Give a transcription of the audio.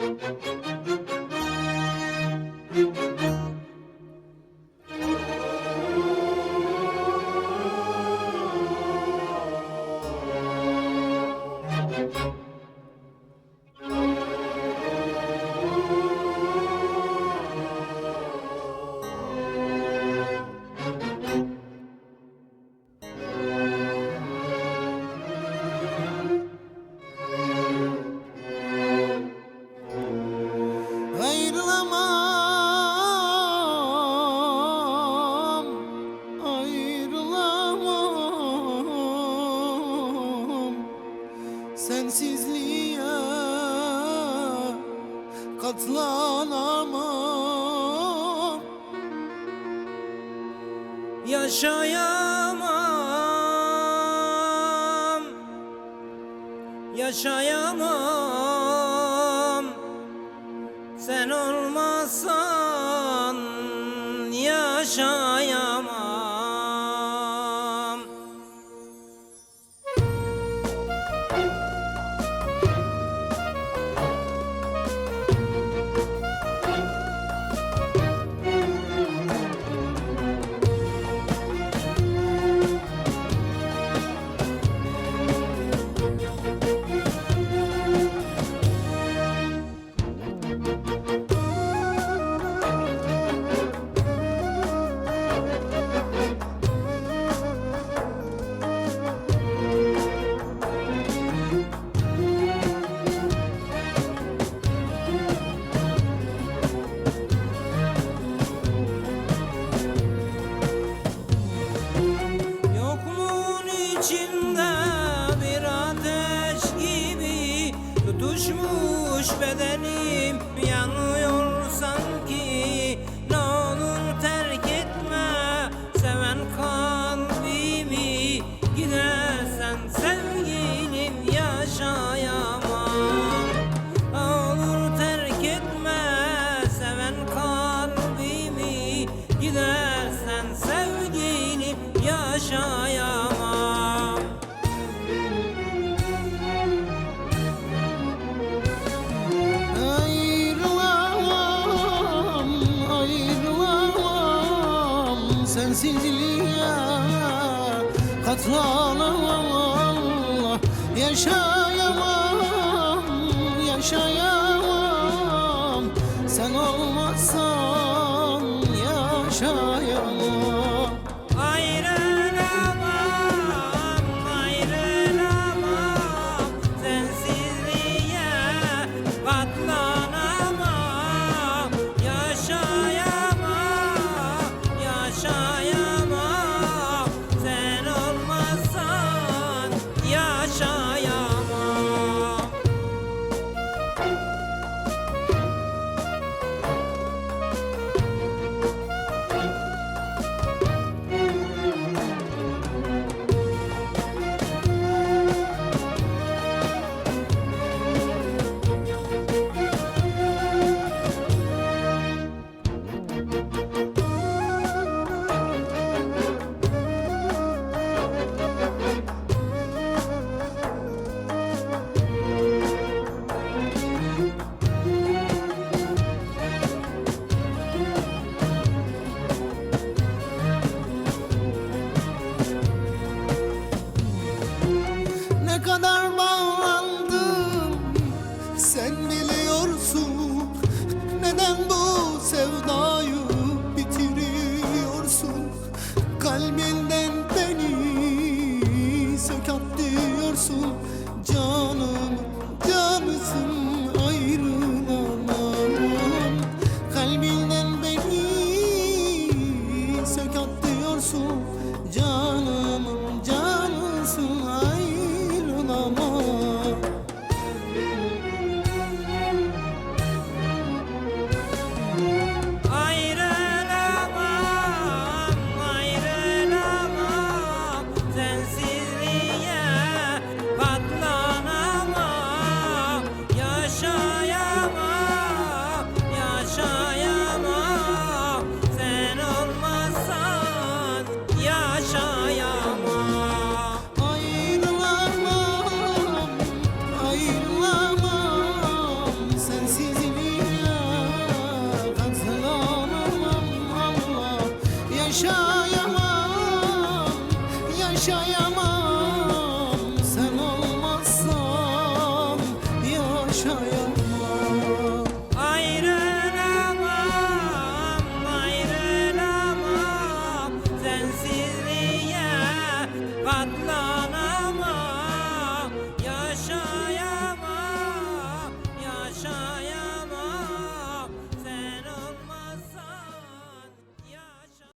Müzik Ayrılamam Ayrılamam. Sensizliğe katlanamam. Yaşayamam Yaşayamam sen olmasan yaşar Başımda bir ateş gibi tutuşmuş bedenim. Yanıyor sanki katılamam Yaşayamam, yaşayamam. Sen olmazsan yaşayamam. can yaşayamam yaşayamam.